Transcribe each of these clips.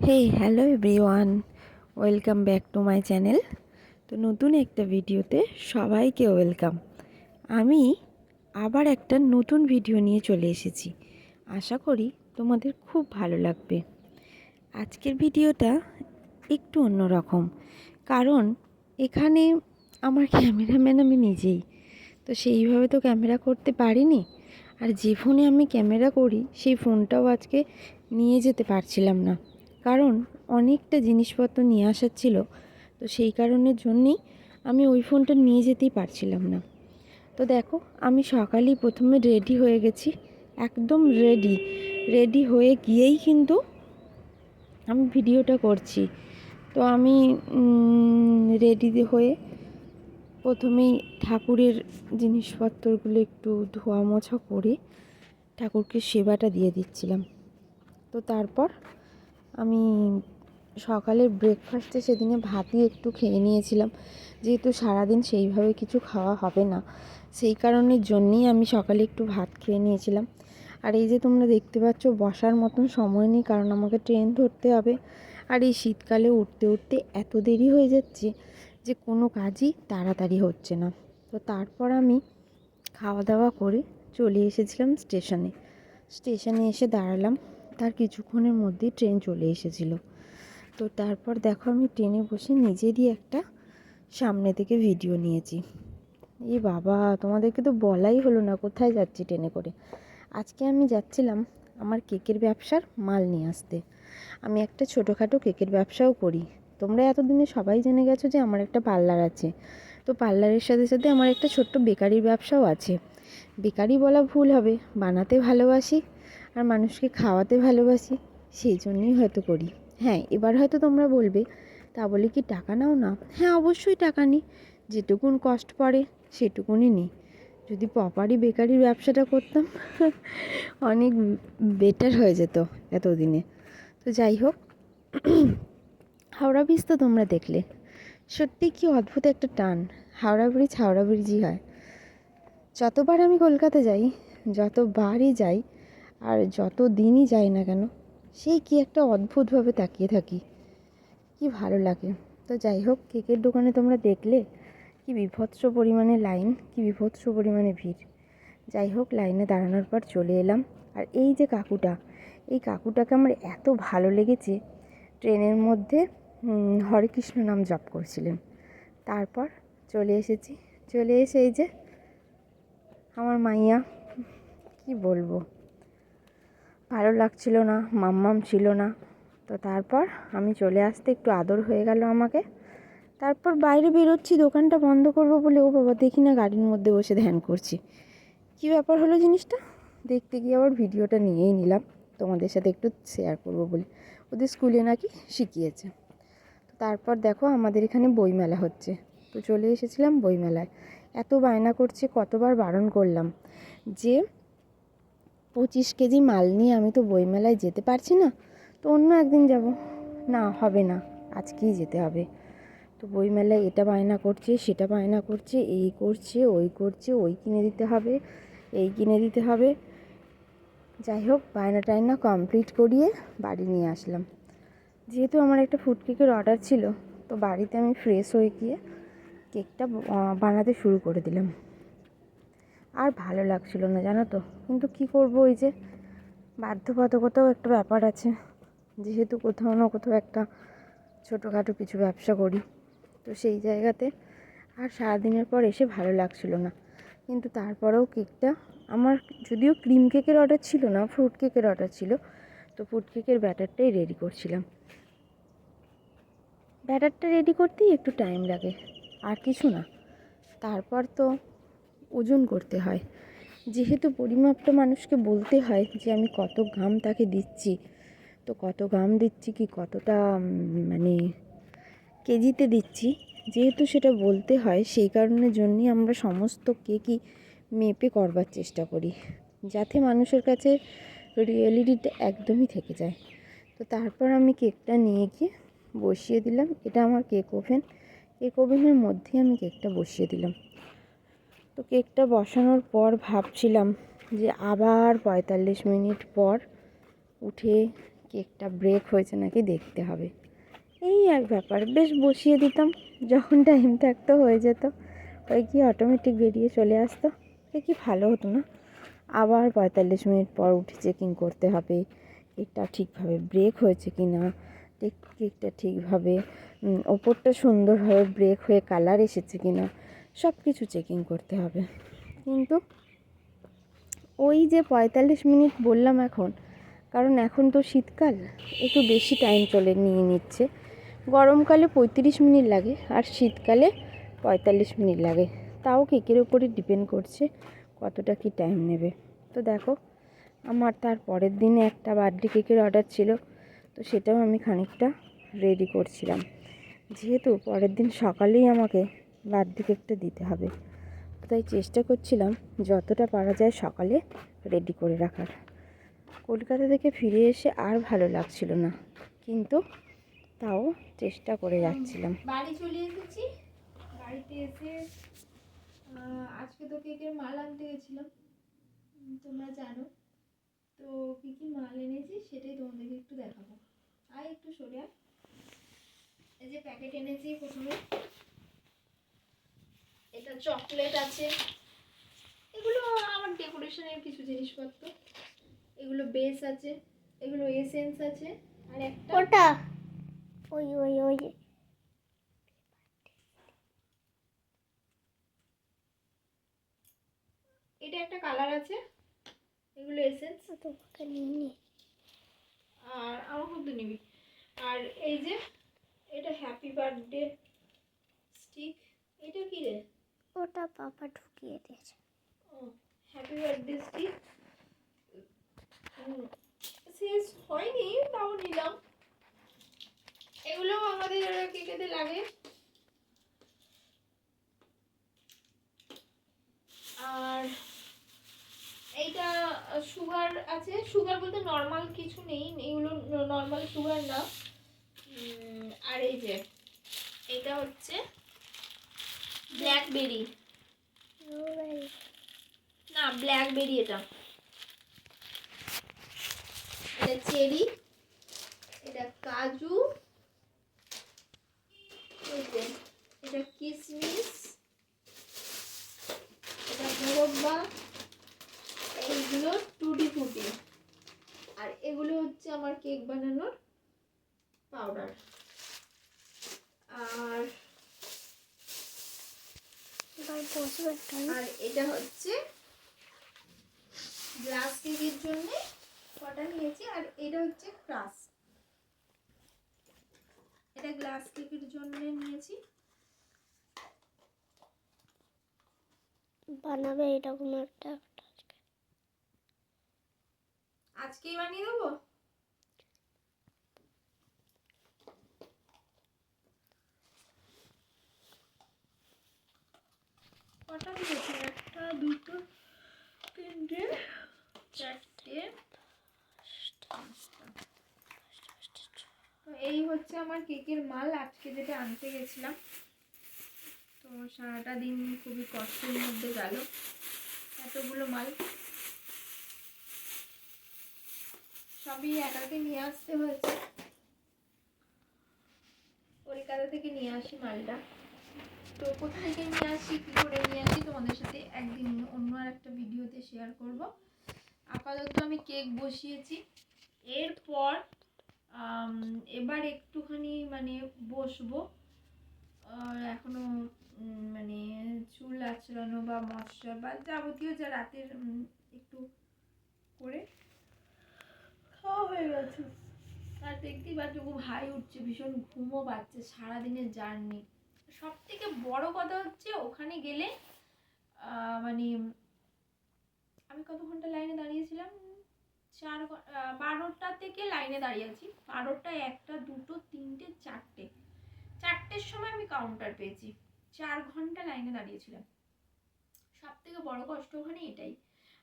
Hey hello everyone welcome back to my channel তো নতুন একটা ভিডিওতে সবাইকে ওয়েলকাম আমি আবার একটা নতুন ভিডিও নিয়ে চলে এসেছি। আশা করি তোমাদের খুব ভালো লাগবে। আজকের ভিডিওটা একটু অন্যরকম। কারণ এখানে আমার ক্যামেরাম্যান আমি নিজেই। তো সেইভাবে তো ক্যামেরা করতে পারিনি। আর যে ফোনে আমি ক্যামেরা করি, সেই ফোনটাও আজকে নিয়ে যেতে পারছিলাম না। কারণ অনেকটা জিনিসপত্র নিয়ে আসার ছিল। তো সেই কারণের জন্যেই আমি ওই ফোনটা নিয়ে যেতেই পারছিলাম না। তো দেখো, আমি সকালেই প্রথমে রেডি হয়ে গেছি, একদম রেডি রেডি হয়ে গিয়েই কিন্তু আমি ভিডিওটা করছি। তো আমি রেডি হয়ে প্রথমেই ঠাকুরের জিনিসপত্রগুলো একটু ধোয়া মোছা করে ঠাকুরকে সেবাটা দিয়ে দিচ্ছিলাম। তো তারপর আমি সকালের ব্রেকফাস্টে সেদিনে ভাতই একটু খেয়ে নিয়েছিলাম। যেহেতু সারাদিন সেইভাবে কিছু খাওয়া হবে না, সেই কারণের জন্যেই আমি সকালে একটু ভাত খেয়ে নিয়েছিলাম। আর এই যে তোমরা দেখতে পাচ্ছ, বসার মতন সময় নেই, কারণ আমাকে ট্রেন ধরতে হবে। আর এই শীতকালে উঠতে উঠতে এত দেরি হয়ে যাচ্ছে যে কোনো কাজই তাড়াতাড়ি হচ্ছে না। তো তারপর আমি খাওয়া দাওয়া করে চলে এসেছিলাম স্টেশনে। স্টেশনে এসে দাঁড়ালাম। তার কিছুক্ষণের মধ্যেই ট্রেন চলে এসেছিল। তো তারপর দেখো আমি ট্রেনে বসে নিজেরই একটা সামনে থেকে ভিডিও নিয়েছি। এ বাবা, তোমাদেরকে তো বলাই হলো না কোথায় যাচ্ছি ট্রেনে করে। আজকে আমি যাচ্ছিলাম আমার কেকের ব্যবসার মাল নিয়ে আসতে। আমি একটা ছোটোখাটো কেকের ব্যবসাও করি। তোমরা এতদিনে সবাই জেনে গেছো যে আমার একটা পার্লার আছে। তো পার্লারের সাথে সাথে আমার একটা ছোট্ট বেকারির ব্যবসাও আছে। বেকারি বলা ভুল হবে, বানাতে ভালোবাসি আর মানুষকে খাওয়াতে ভালোবাসি, সেই জন্যই হয়তো করি। হ্যাঁ এবার হয়তো তোমরা বলবে, তা বলে কি টাকা নাও না? হ্যাঁ অবশ্যই টাকা নিই যেটুকুন কষ্ট পড়ে, সেটুকুনই নিই যদি প্রপারই বেকারির ব্যবসাটা করতাম, অনেক বেটার হয়ে যেত এতদিনে। তো যাই হোক, হাওড়া ব্রিজ তো তোমরা দেখলে। সত্যি কি অদ্ভুত একটা টান। হাওড়া ব্রিজ হাওড়া ব্রিজই হয়। যতবার আমি কলকাতা যাই, যতবারই যাই আর যত দিনই যাই না কেন, সেই কি একটা অদ্ভুতভাবে তাকিয়ে থাকি। কি ভালো লাগে। তো যাই হোক, কেকের দোকানে তোমরা দেখলে কি বিভৎস পরিমাণে লাইন, কি বিভৎস পরিমাণে ভিড়। যাই হোক, লাইনে দাঁড়ানোর পর চলে এলাম। আর এই যে কাকুটা, এই কাকুটাকে আমার এত ভালো লেগেছে, ট্রেনের মধ্যে হরে কৃষ্ণ নাম জপ করছিলেন। তারপর চলে এসেছি, চলে এসে এই যে আমার মাইয়া, কি বলব? ভালো লাগছিল না, মাম্মাম ছিল না। তো তারপর আমি চলে আসতে একটু আদর হয়ে গেল আমাকে। তারপর বাইরে বেরোচ্ছি, দোকানটা বন্ধ করব বলে, ও বাবা দেখি না গাড়ির মধ্যে বসে ধ্যান করছি। কী ব্যাপার হলো জিনিসটা? দেখতে গিয়ে আবার ভিডিওটা নিয়েই নিলাম, তোমাদের সাথে একটু শেয়ার করব বলে। ওদের স্কুলে নাকি শিখিয়েছে। তারপর দেখো আমাদের এখানে বইমেলা হচ্ছে। তো চলে এসেছিলাম বইমেলায়। এত বায়না করছে, কতবার বারণ করলাম যে পঁচিশ কেজি মাল নিয়ে আমি তো বইমেলায় যেতে পারছি না, তো অন্য একদিন যাব। না, হবে না, আজকেই যেতে হবে। তো বইমেলায় এটা বায়না করছে, সেটা বায়না করছে, এই করছে, ওই করছে, ওই কিনে দিতে হবে, এই কিনে দিতে হবে। যাই হোক, বায়না টায়না কমপ্লিট করিয়ে বাড়ি নিয়ে আসলাম। যেহেতু আমার একটা ফুড কেকের অর্ডার ছিল, তো বাড়িতে আমি ফ্রেশ হয়ে গিয়ে কেকটা বানাতে শুরু করে দিলাম। আর ভালো লাগছিল না, জানো তো? কিন্তু কি করব ওই যে? বাধ্যবাধকতাও একটা ব্যাপার আছে। যেহেতু কোথাও না কোথাও একটা ছোটোখাটো কিছু ব্যবসা করি, তো সেই জায়গাতে আর সারাদিনের পর এসে ভালো লাগছিল না। কিন্তু তারপরেও কেকটা আমার যদিও ক্রিম কেকের অর্ডার ছিল না, ফ্রুট কেকের অর্ডার ছিল, তো ফ্রুট কেকের ব্যাটারটাই রেডি করছিলাম। ব্যাটারটা রেডি করতেই একটু টাইম লাগে, আর কিছু না। তারপর তো ওজন করতে হয়। যেহেতু পরিমাপটা মানুষকে বলতে হয় যে, আমি কত গ্রাম তাকে দিচ্ছি, তো কত গ্রাম দিচ্ছি কি কতটা মানে কেজিতে দিচ্ছি, যেহেতু সেটা বলতে হয়, সেই কারণের জন্যই আমরা সমস্ত কেকই মেপে করবার চেষ্টা করি, যাতে মানুষের কাছে রিয়েলিটিটা একদমই থেকে যায়। তো তারপর আমি কেকটা নিয়ে গিয়ে বসিয়ে দিলাম। এটা আমার কেক ওভেন। কেক ওভেনের মধ্যেই আমি কেকটা বসিয়ে দিলাম। তো কেকটা বসানোর পর ভাবছিলাম যে আবার পঁয়তাল্লিশ মিনিট পর উঠে কেকটা ব্রেক হয়েছে নাকি দেখতে হবে। এই এক ব্যাপার, বেশ বসিয়ে দিতাম, যখন টাইম থাকতো হয়ে যেত। ওই কি অটোমেটিক বেরিয়ে চলে আসতো, এ কি ভালো হতো না। আবার পঁয়তাল্লিশ মিনিট পর উঠে চেকিং করতে হবে, কেকটা ঠিকভাবে ব্রেক হয়েছে কি না কেক- কেকটা ঠিকভাবে ওপরটা সুন্দরভাবে ব্রেক হয়ে কালার এসেছে কি না সব কিছু চেকিং করতে হবে। কিন্তু ওই যে পঁয়তাল্লিশ মিনিট বললাম এখন, কারণ এখন তো শীতকাল, একটু বেশি টাইম চলে নিয়ে নিচ্ছে। গরমকালে পঁয়ত্রিশ মিনিট লাগে, আর শীতকালে পঁয়তাল্লিশ মিনিট লাগে। তাও কেকের উপরই ডিপেন্ড করছে কতটা কি টাইম নেবে। তো দেখো, আমার তার পরের দিনে একটা বার্থডে কেকের অর্ডার ছিল, তো সেটাও আমি খানিকটা রেডি করছিলাম। যেহেতু পরের দিন সকালেই আমাকে বার্থডে কেকটা দিতে হবে। তো তাই চেষ্টা করছিলাম যতটা পারা যায় সকালে রেডি করে রাখার। কলকাতা থেকে ফিরে এসে আর ভালো লাগছিল না কিন্তু তাও চেষ্টা করে যাচ্ছিলাম। বাড়ি চলে এসেছি। বাড়িতে এসে আজকে তো কেকের মাল আনতে গেছিলাম তোমরা জানো। তো কী কী মাল এনেছি সেটাই তোমাদেরকে একটু দেখাবো। আয় একটু সরে। এই যে প্যাকেট এনেছি প্রথমে। চকলেট আছে। এগুলো আমার ডেকোরেশনের কিছু জিনিসপত্র। এগুলো বেস আছে এগুলো এসেন্স আছে আর একটা ওটা। ওই ওই ওই এটা একটা কালার আছে এগুলো এসেন্স তোমাকে নিয়ে। আর আমার মধ্যে নিবি। আর এই যে এটা হ্যাপি বার্থডে স্টিক এটা কি রে? ওটা পাপা ঢুকিয়ে দিয়েছে। হ্যাপি বার্থডে স্টিক শেষ হয়নি, তাও নিলাম। এগুলো আমাদের কেকেতে লাগে? আর এইটা সুগার আছে। সুগার বলতে নর্মাল কিছু নেই, এগুলো নর্মাল সুগার না। আর এই যে এটা হচ্ছে ব্ল্যাকবেরি না ব্ল্যাকবেরি এটা। এটা চেরি এটা কাজু এই যে, এটা কিশমিশ এটা মোরব্বা এইগুলো টুটি ফুটি আর এগুলো হচ্ছে আমার কেক বানানোর পাউডার আর এবার বসবে আর এটা হচ্ছে গ্লাস কেকের জন্য কটা নিয়েছি আর এটা হচ্ছে ক্রাস এটা গ্লাস কেকের জন্য নিয়েছি। বানাবে এরকম একটা আজকেই বানিয়ে দেবো? কটা নিয়েছি একটা, দুটো, তিনটে, চারটে, তো এই হচ্ছে আমার কেকের মাল। আজকে যেটা আনতে গেছিলাম, তো সারাটা দিন খুবই কষ্টের মধ্যে গেল এতগুলো মাল। সবই একাকে নিয়ে আসতে হয়েছে। কলকাতা থেকে নিয়ে আসি মালটা। তো কোথা থেকে নিয়ে আসি, কী করে নিয়ে আসি তোমাদের সাথে একদিন অন্য আর একটা ভিডিওতে শেয়ার করব। আপাতত আমি কেক বসিয়েছি। এরপর এবার একটুখানি মানে বসবো। আর এখনও মানে চুল আঁচড়ানো বা মশা বা যাবতীয় যা রাতের একটু করে খাওয়া হয়ে গেছে। আর দেখতেই পাচ্ছ খুব হাই উঠছে, ভীষণ ঘুমও পাচ্ছে, সারাদিনের জার্নি সব থেকে বড় কথা হচ্ছে ওখানে গেলে মানে আমি কত ঘণ্টা লাইনে দাঁড়িয়েছিলাম? চার বারোটা থেকে লাইনে দাঁড়িয়ে আছি। বারোটা একটা, দুটো, তিনটে, চারটে। চারটের সময় আমি কাউন্টার পেয়েছি। চার ঘণ্টা লাইনে দাঁড়িয়েছিলাম। সব থেকে বড় কষ্ট ওখানে এটাই,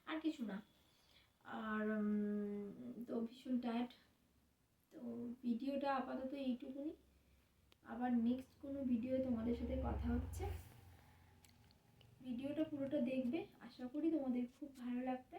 আর কিছু না। আর তো ভীষণ টায়ার্ড তো ভিডিওটা আপাতত এইটুকুনি। আবার নেক্সট কোনো ভিডিও তোমাদের সাথে কথা হচ্ছে। ভিডিওটা পুরোটা দেখবে। আশা করি তোমাদের খুব ভালো লাগবে।